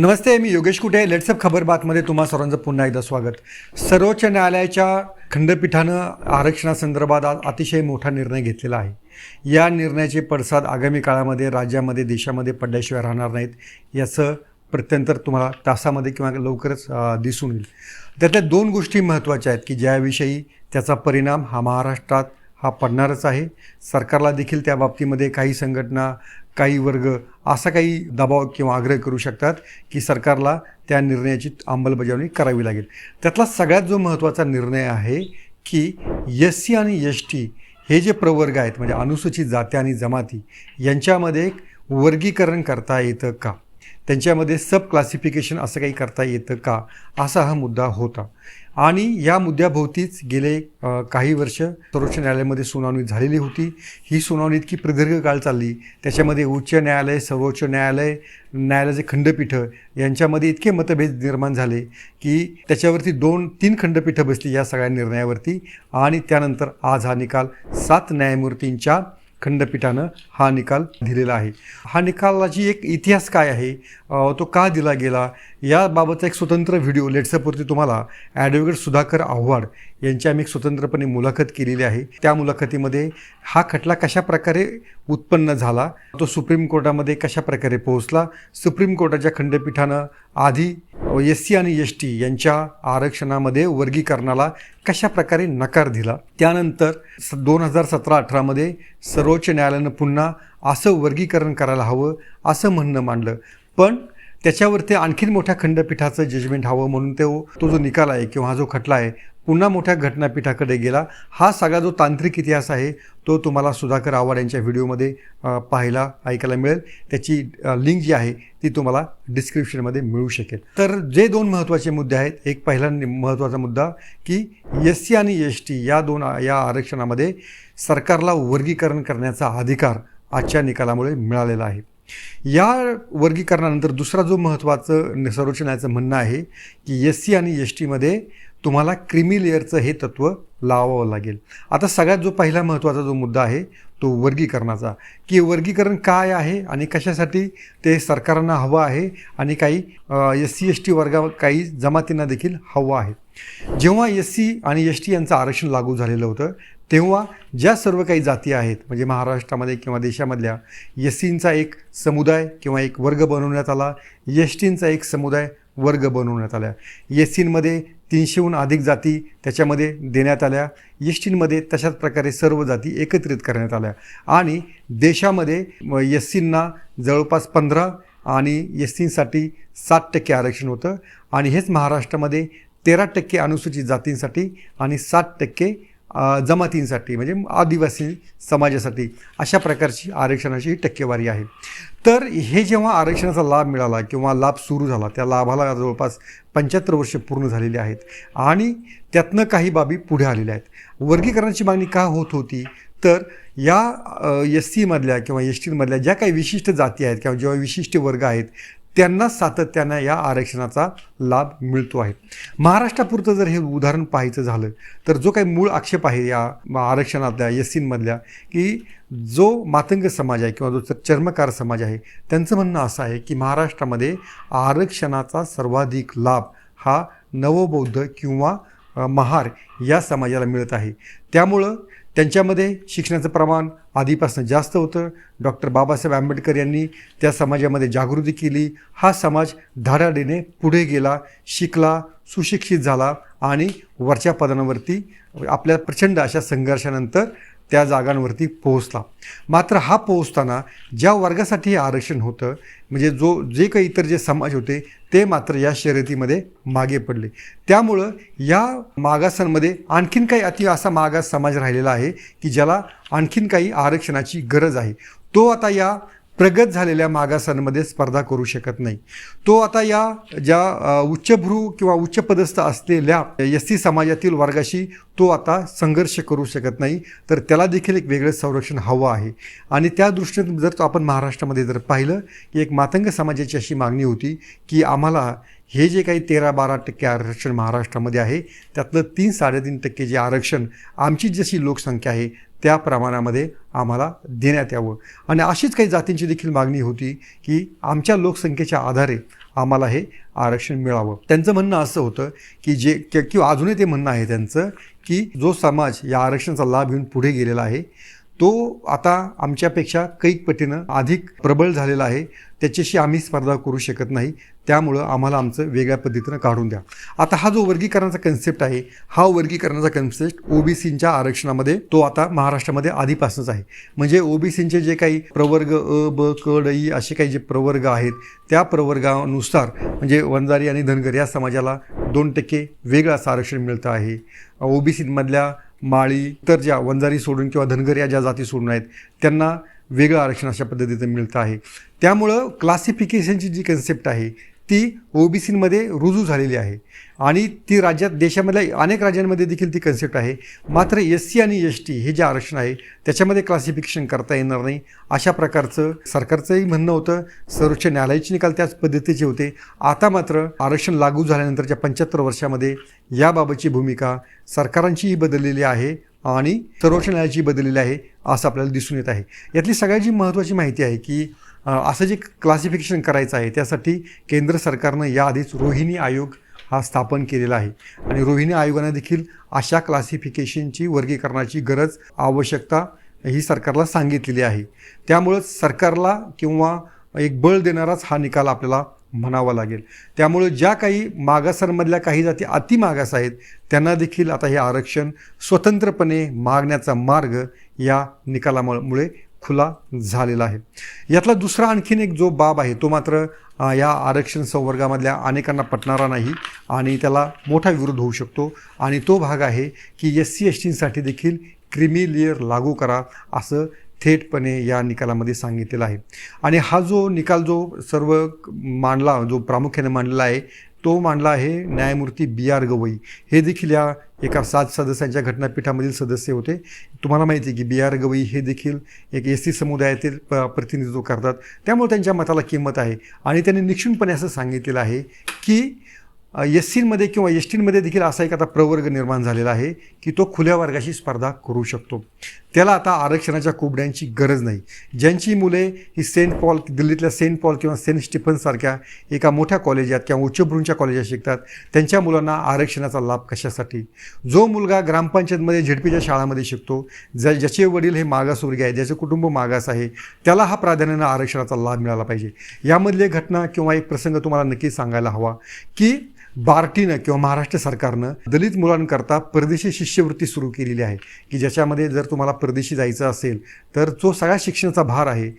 नमस्ते मी योगेश कुटे लेट्सअप खबर बातमध्ये तुम्हा सर्वांचं पुन्हा एकदा स्वागत. सर्वोच्च न्यायालयाच्या खंडपीठानं आरक्षणासंदर्भात आज अतिशय मोठा निर्णय घेतलेला आहे. या निर्णयाचे पडसाद आगामी काळामध्ये राज्यामध्ये देशामध्ये पडल्याशिवाय राहणार नाहीत याचं प्रत्यंतर तुम्हाला तासामध्ये किंवा लवकरच दिसून येईल. त्यातल्या दोन गोष्टी महत्त्वाच्या आहेत की ज्याविषयी त्याचा परिणाम हा महाराष्ट्रात हा पडणारच आहे. सरकारला देखील त्या बाबतीमध्ये काही संघटना काही वर्ग असा काही दबाव किंवा आग्रह करू शकतात की सरकारला त्या निर्णयाची अंमलबजावणी करावी लागेल. त्यातला सगळ्यात जो महत्त्वाचा निर्णय आहे की एस सी आणि एस टी हे जे प्रवर्ग आहेत म्हणजे अनुसूचित जाती आणि जमाती यांच्यामध्ये एक वर्गीकरण करता येतं का? त्यांच्यामध्ये सब क्लासिफिकेशन असं काही करता येतं का? असा हा मुद्दा होता. आणि या मुद्द्याभोवतीच गेले काही वर्ष सर्वोच्च न्यायालयामध्ये सुनावणी झालेली होती. ही सुनावणी इतकी प्रदीर्घ काळ चालली. त्याच्यामध्ये उच्च न्यायालय सर्वोच्च न्यायालय न्यायालयाचे खंडपीठं यांच्यामध्ये इतके मतभेद निर्माण झाले की त्याच्यावरती दोन तीन खंडपीठं बसली या सगळ्या निर्णयावरती. आणि त्यानंतर आज हा निकाल सात न्यायमूर्तींच्या खंडपीठानं हा निकाल दिलेला आहे. हा निकालाची एक इतिहास काय आहे? तो का दिला गेला? याबाबतचा एक स्वतंत्र व्हिडिओ लेट्सअपवरती तुम्हाला ॲडव्होकेट सुधाकर आव्हाड यांची आम्ही एक स्वतंत्रपणे मुलाखत केलेली आहे. त्या मुलाखतीमध्ये हा खटला कशा प्रकारे उत्पन्न झाला तो सुप्रीम कोर्टामध्ये कशा प्रकारे पोहोचला सुप्रीम कोर्टाच्या खंडपीठानं आधी एस सी आणि एस टी यांच्या आरक्षणामध्ये वर्गीकरणाला कशा प्रकारे नकार दिला. त्यानंतर स दोन हजार सतरा अठरामध्ये सर्वोच्च न्यायालयानं पुन्हा असं वर्गीकरण करायला हवं असं म्हणणं मांडलं. पण त्याच्यावरती आणखीन मोठ्या खंडपीठाचं जजमेंट हवं म्हणून तो तो जो निकाल आहे किंवा हा जो खटला आहे पुन्हा मोठ्या घटनापीठाकडे गेला. हा सगळा जो तांत्रिक इतिहास आहे तो तुम्हाला सुधाकर आव्हाड यांच्या व्हिडिओमध्ये पाहायला ऐकायला मिळेल. त्याची लिंक जी आहे ती तुम्हाला डिस्क्रिप्शनमध्ये मिळू शकेल. तर जे दोन महत्त्वाचे मुद्दे आहेत एक पहिला नि- महत्त्वाचा मुद्दा की एस सी आणि एस टी या दोन या आरक्षणामध्ये सरकारला वर्गीकरण करण्याचा अधिकार आजच्या निकालामुळे मिळालेला आहे. या वर्गीकरणानंतर दुसरा जो महत्त्वाचं सर्वोच्च न्यायालयाचं म्हणणं आहे की एस सी आणि एस टीमध्ये तुम्हाला क्रिमी लेअरचं हे तत्त्व लावावं लागेल. आता सगळ्यात जो पहिला महत्त्वाचा जो मुद्दा आहे तो वर्गीकरणाचा. की वर्गीकरण काय आहे आणि कशासाठी ते सरकारांना हवं आहे आणि काही एस सी एस टी वर्गा काही जमातींना देखील हवं आहे. जेव्हा एस सी आणि एस टी यांचं आरक्षण लागू झालेलं होतं तेव्हा ज्या सर्व काही जाती आहेत म्हणजे महाराष्ट्रामध्ये किंवा देशामधल्या यसींचा एक समुदाय किंवा एक वर्ग बनवण्यात आला यष्टींचा एक समुदाय वर्ग बनवण्यात आला. यसींमध्ये तीनशेहून अधिक जाती त्याच्यामध्ये देण्यात आल्या. यष्टींमध्ये तशाच प्रकारे सर्व जाती एकत्रित करण्यात आल्या. आणि देशामध्ये यस्सींना जवळपास पंधरा आणि यस्सींसाठी सात टक्के आरक्षण होतं. आणि हेच महाराष्ट्रामध्ये तेरा टक्के अनुसूचित जातींसाठी आणि सात टक्के जमातींसाठी म्हणजे आदिवासी समाजासाठी अशा प्रकारची आरक्षणाची ही टक्केवारी आहे. तर हे जेव्हा आरक्षणाचा लाभ मिळाला किंवा लाभ सुरू झाला त्या लाभाला जवळपास पंच्याहत्तर वर्ष पूर्ण झालेली आहेत आणि त्यातनं काही बाबी पुढे आलेल्या आहेत. वर्गीकरणाची मागणी का होत होती? तर या एस सीमधल्या किंवा एस टीमधल्या ज्या काही विशिष्ट जाती आहेत किंवा जेव्हा विशिष्ट वर्ग आहेत त्यांना सातत्यानं या आरक्षणाचा लाभ मिळतो आहे. महाराष्ट्रापुरतं जर हे उदाहरण पाहायचं झालं तर जो काही मूळ आक्षेप आहे या आरक्षणातल्या एस सीमधल्या की जो मातंग समाज आहे किंवा जो चर्मकार समाज आहे त्यांचं म्हणणं असं आहे की महाराष्ट्रामध्ये आरक्षणाचा सर्वाधिक लाभ हा नवबौद्ध किंवा महार या समाजाला मिळत आहे. त्यामुळं त्यांच्यामध्ये शिक्षणाचं प्रमाण आधीपासून जास्त होतं. डॉक्टर बाबासाहेब आंबेडकर यांनी त्या समाजामध्ये जागृती केली. हा समाज धाडाडीने पुढे गेला शिकला सुशिक्षित झाला आणि वरच्या पदांवरती आपल्या प्रचंड अशा संघर्षानंतर त्या जागांवरती पोहोचला. मात्र हा पोहोचताना ज्या वर्गासाठी हे आरक्षण होतं म्हणजे जो जे काही इतर जे समाज होते ते मात्र या शर्यतीमध्ये मागे पडले. त्यामुळं या मागासांमध्ये आणखीन काही अति असा मागास समाज राहिलेला आहे की ज्याला आणखीन काही आरक्षणाची गरज आहे. तो आता या प्रगत झालेल्या मागासांमध्ये स्पर्धा करू शकत नाही. तो आता या ज्या उच्चभ्रू किंवा उच्चपदस्थ असलेल्या एस सी समाजातील वर्गाशी तो आता संघर्ष करू शकत नाही. तर त्याला देखील एक वेगळं संरक्षण हवं आहे. आणि त्या दृष्टीने जर तो आपण महाराष्ट्रामध्ये जर पाहिलं की एक मातंग समाजाची अशी मागणी होती की आम्हाला हे जे काही तेरा बारा टक्के आरक्षण महाराष्ट्रामध्ये आहे त्यातलं तीन साडेतीन टक्के जे आरक्षण आमची जशी लोकसंख्या आहे त्या प्रमाणामध्ये आम्हाला देण्यात यावं. आणि अशीच काही जातींची देखील मागणी होती की आमच्या लोकसंख्येच्या आधारे आम्हाला हे आरक्षण मिळावं. त्यांचं म्हणणं असं होतं की जे किंवा अजूनही ते म्हणणं आहे त्यांचं की जो समाज या आरक्षणाचा लाभ घेऊन पुढे गेलेला आहे तो आता आमच्यापेक्षा कैक पटीनं अधिक प्रबळ झालेला आहे. त्याच्याशी आम्ही स्पर्धा करू शकत नाही. त्यामुळं आम्हाला आमचं वेगळ्या पद्धतीनं काढून द्या. आता हा जो वर्गीकरणाचा कन्सेप्ट आहे हा वर्गीकरणाचा कन्सेप्ट ओबीसींच्या आरक्षणामध्ये तो आता महाराष्ट्रामध्ये आधीपासूनच आहे. म्हणजे ओबीसींचे जे काही प्रवर्ग अ ब क ड ई असे काही जे प्रवर्ग आहेत त्या प्रवर्गानुसार म्हणजे वंजारी आणि धनगर या समाजाला दोन टक्के वेगळं असं आरक्षण मिळतं आहे. ओबीसीमधल्या माळी तर ज्या वंजारी सोडून किंवा धनगर या ज्या जाती सोडून आहेत त्यांना वेगळं आरक्षण अशा पद्धतीचं मिळतं आहे. त्यामुळं क्लासिफिकेशनची जी कन्सेप्ट आहे ती ओबीसीमध्ये रुजू झालेली आहे. आणि ती राज्यात देशामधल्या अनेक राज्यांमध्ये देखील ती कन्सेप्ट आहे. मात्र एस सी आणि एस टी हे जे आरक्षण आहे त्याच्यामध्ये क्लासिफिकेशन करता येणार नाही. अशा प्रकारचं सरकारचंही म्हणणं होतं. सर्वोच्च न्यायालयाचे निकाल त्याच पद्धतीचे होते. आता मात्र आरक्षण लागू झाल्यानंतरच्या पंच्याहत्तर वर्षामध्ये याबाबतची भूमिका सरकारांचीही बदललेली आहे. आणि सर्वोच्च न्यायालयाची बदललेली आहे असं आपल्याला दिसून येत आहे. यातली सगळ्यात जी महत्त्वाची माहिती आहे की असं जे क्लासिफिकेशन करायचं आहे त्यासाठी केंद्र सरकारनं याआधीच रोहिणी आयोग हा स्थापन केलेला आहे. आणि रोहिणी आयोगानं देखील अशा क्लासिफिकेशनची वर्गीकरणाची गरज आवश्यकता ही सरकारला सांगितलेली आहे. त्यामुळं सरकारला किंवा एक बळ देणाराच हा निकाल आपल्याला म्हणावं लागेल. त्यामुळं ज्या काही मागासांमधल्या काही जाती अतिमागास आहेत त्यांना देखील आता हे आरक्षण स्वतंत्रपणे मागण्याचा मार्ग या निकालामुळे खुला झालेला आहे. यातला दुसरा आणखीन एक जो बाब आहे तो मात्र या आरक्षण संवर्गामधल्या अनेकांना पटणारा नाही आणि त्याला मोठा विरोध होऊ शकतो आणि तो भाग आहे की एस सी एस टीसाठी देखील क्रिमी लेअर लागू करा असं थेटपणे या निकालामध्ये सांगितलेला आहे. आणि हा जो निकाल जो सर्व मांडला जो प्रामुख्याने मांडलेला आहे तो मांडला आहे न्यायमूर्ती बी आर गवई. हे देखील या एका सात सदस्यांच्या घटनापीठामधील सदस्य होते. तुम्हाला माहिती आहे की बी आर गवई हे देखील एक एस सी समुदायातील प प्रतिनिधित्व करतात. त्यामुळे त्यांच्या मताला किंमत आहे. आणि त्यांनी निक्षुणपणे असं सांगितलेलं आहे की एस सीमध्ये किंवा एस टीमध्ये देखील असा एक आता प्रवर्ग निर्माण झालेला आहे की तो खुल्या वर्गाशी स्पर्धा करू शकतो. त्याला आता आरक्षणाच्या कोबड्यांची गरज नाही. ज्यांची मुले ही सेंट पॉल दिल्लीतल्या सेंट पॉल किंवा सेंट स्टिफन्ससारख्या एका मोठ्या कॉलेजात किंवा उच्चभ्रूंच्या कॉलेजात शिकतात त्यांच्या मुलांना आरक्षणाचा लाभ कशासाठी? जो मुलगा ग्रामपंचायतमध्ये झेडपीच्या शाळामध्ये शिकतो ज्या ज्याचे वडील हे मागासवर्गीय आहे ज्याचं कुटुंब मागास आहे त्याला हा प्राधान्यानं आरक्षणाचा लाभ मिळाला पाहिजे. यामधली घटना किंवा एक प्रसंग तुम्हाला नक्की सांगायला हवा की बार्टीनं किंवा महाराष्ट्र सरकारनं दलित मुलांकरता परदेशी शिष्यवृत्ती सुरू केलेली आहे की ज्याच्यामध्ये जर तुम्हाला परदेशी जायचं असेल तर जो सगळ्या शिक्षणाचा भार आहे.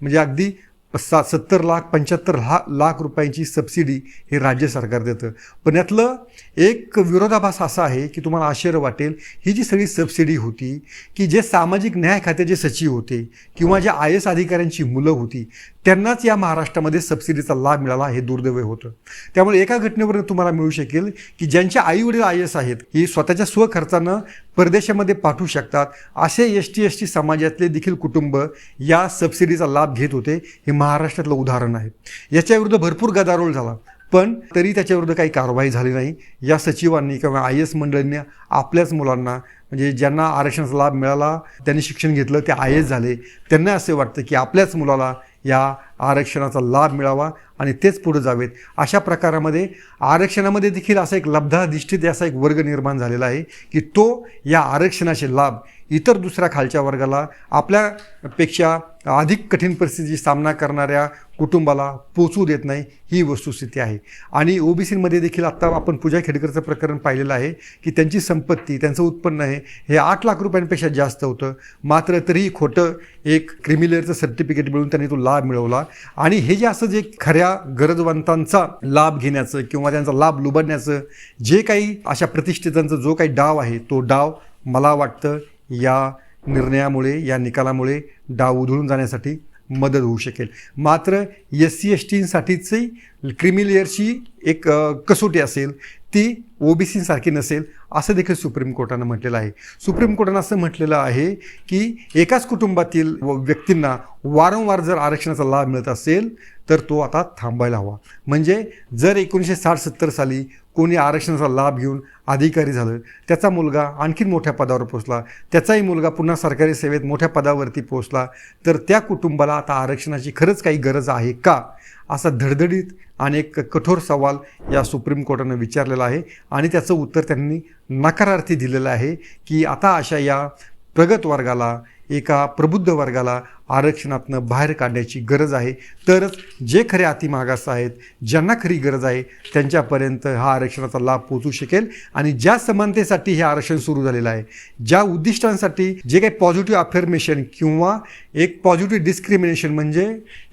म्हणजे अगदी सा सत्तर लाख पंच्याहत्तर ला लाख रुपयांची सबसिडी हे राज्य सरकार देतं. पण यातलं एक विरोधाभास असा आहे की तुम्हाला आश्चर्य वाटेल ही जी सगळी सबसिडी होती की जे सामाजिक न्याय खात्याचे सचिव होते किंवा ज्या आय एस अधिकाऱ्यांची मुलं होती त्यांनाच या महाराष्ट्रामध्ये सबसिडीचा लाभ मिळाला हे दुर्दैव होतं. त्यामुळे एका घटनेवरून तुम्हाला मिळू शकेल की ज्यांच्या आईवडील आय एस आहेत ही स्वतःच्या स्वखर्चानं परदेशामध्ये पाठवू शकतात. असे एस टी एस टी समाजातले देखील कुटुंब या सबसिडीचा लाभ घेत होते हे महाराष्ट्रातलं उदाहरण आहे. याच्याविरुद्ध भरपूर गदारोळ झाला पण तरी त्याच्याविरुद्ध काही कारवाई झाली नाही. या सचिवांनी किंवा आय एस मंडळींनी आपल्याच मुलांना म्हणजे ज्यांना आरक्षणाचा लाभ मिळाला त्यांनी शिक्षण घेतलं ते आय एस झाले. त्यांना असे वाटतं की आपल्याच मुलाला या आरक्षणाचा लाभ मिळावा आणि तेच पुढे जावेत. अशा प्रकारामध्ये आरक्षणामध्ये देखील असा एक लब्धाधिष्ठित असा एक वर्ग निर्माण झालेला आहे की तो या आरक्षणाचे लाभ इतर दुसऱ्या खालच्या वर्गाला आपल्यापेक्षा अधिक कठीण परिस्थितीची सामना करणाऱ्या कुटुंबाला पोचू देत नाही ही वस्तुस्थिती आहे. आणि ओबीसीमध्ये देखील आत्ता आपण पूजा खेडकरचं प्रकरण पाहिलेलं आहे की त्यांची संपत्ती त्यांचं उत्पन्न आहे हे आठ लाख रुपयांपेक्षा जास्त होतं. मात्र तरीही खोटं एक क्रिमिलेअरचं सर्टिफिकेट मिळून त्यांनी तो लाभ मिळवला. आणि हे जे असं जे खऱ्या गरजवंतांचा लाभ घेण्याचं किंवा त्यांचा लाभ लुबडण्याचं जे काही अशा प्रतिष्ठितांचा जो काही डाव आहे तो डाव मला वाटतं या निर्णयामुळे या निकालामुळे डाव उधळून जाण्यासाठी मदत होऊ शकेल. मात्र एस सी एस टींसाठीची क्रिमिलेअरची एक कसोटी असेल. ती ओबीसीसारखी नसेल असं देखील सुप्रीम कोर्टानं म्हटलेलं आहे. सुप्रीम कोर्टानं असं म्हटलेलं आहे की एकाच कुटुंबातील व- व्यक्तींना वारंवार जर आरक्षणाचा लाभ मिळत असेल तर तो आता थांबायला हवा. म्हणजे जर एकोणीसशे साठ सत्तर साली कोणी आरक्षणाचा लाभ घेऊन अधिकारी झालं त्याचा मुलगा आणखीन मोठ्या पदावर पोचला त्याचाही मुलगा पुन्हा सरकारी सेवेत मोठ्या पदावरती पोचला तर त्या कुटुंबाला आता आरक्षणाची खरंच काही गरज आहे का? असा धडधडीत आणि एक कठोर सवाल या सुप्रीम कोर्टानं विचारलेला आहे. आणि त्याचं उत्तर त्यांनी नकारार्थी दिलेलं आहे की आता अशा या प्रगत वर्गाला एका प्रबुद्ध वर्गाला आरक्षणातनं बाहेर काढण्याची गरज आहे. तरच जे खरे अतिमागास आहेत ज्यांना खरी गरज आहे त्यांच्यापर्यंत हा आरक्षणाचा लाभ पोचू शकेल. आणि ज्या समानतेसाठी हे आरक्षण सुरू झालेलं आहे ज्या उद्दिष्टांसाठी जे काही पॉझिटिव्ह अफर्मेशन किंवा एक पॉझिटिव्ह डिस्क्रिमिनेशन म्हणजे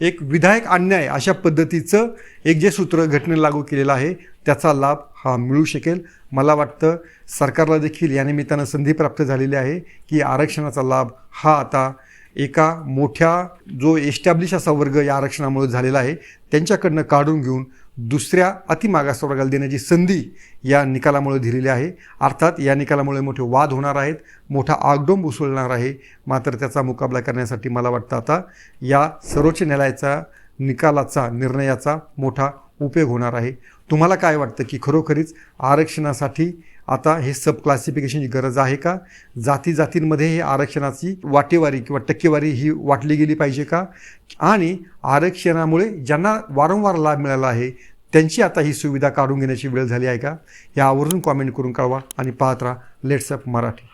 एक विधायक अन्याय अशा पद्धतीचं एक जे सूत्र घटनेला लागू केलेलं आहे त्याचा लाभ हा मिळू शकेल. मला वाटतं सरकारला देखील या निमित्तानं संधी प्राप्त झालेली आहे की आरक्षणाचा लाभ हा आता एका मोठ्या जो एस्टॅब्लिश असा वर्ग या आरक्षणामुळे झालेला आहे त्यांच्याकडनं काढून घेऊन दुसऱ्या अतिमागास वर्गाला देण्याची संधी या निकालामुळे दिलेली आहे. अर्थात या निकालामुळे मोठे वाद होणार आहेत मोठा आगडोंब उसळणार आहे. मात्र त्याचा मुकाबला करण्यासाठी मला वाटतं आता या सर्वोच्च न्यायालयाचा निकालाचा निर्णयाचा मोठा उपयोग होणार आहे. तुम्हाला काय वाटतं की खरोखरीच आरक्षणासाठी आता हे सब क्लासिफिकेशनची गरज आहे का? जाती जातींमध्ये हे आरक्षणाची वाटेवारी किंवा टक्केवारी ही वाटली गेली पाहिजे का? आणि आरक्षणामुळे ज्यांना वारंवार लाभ मिळाला आहे त्यांची आता ही सुविधा काढून घेण्याची वेळ झाली आहे का? यावरून कॉमेंट करून कळवा आणि पाहत राहा. लेट्सअप मराठी.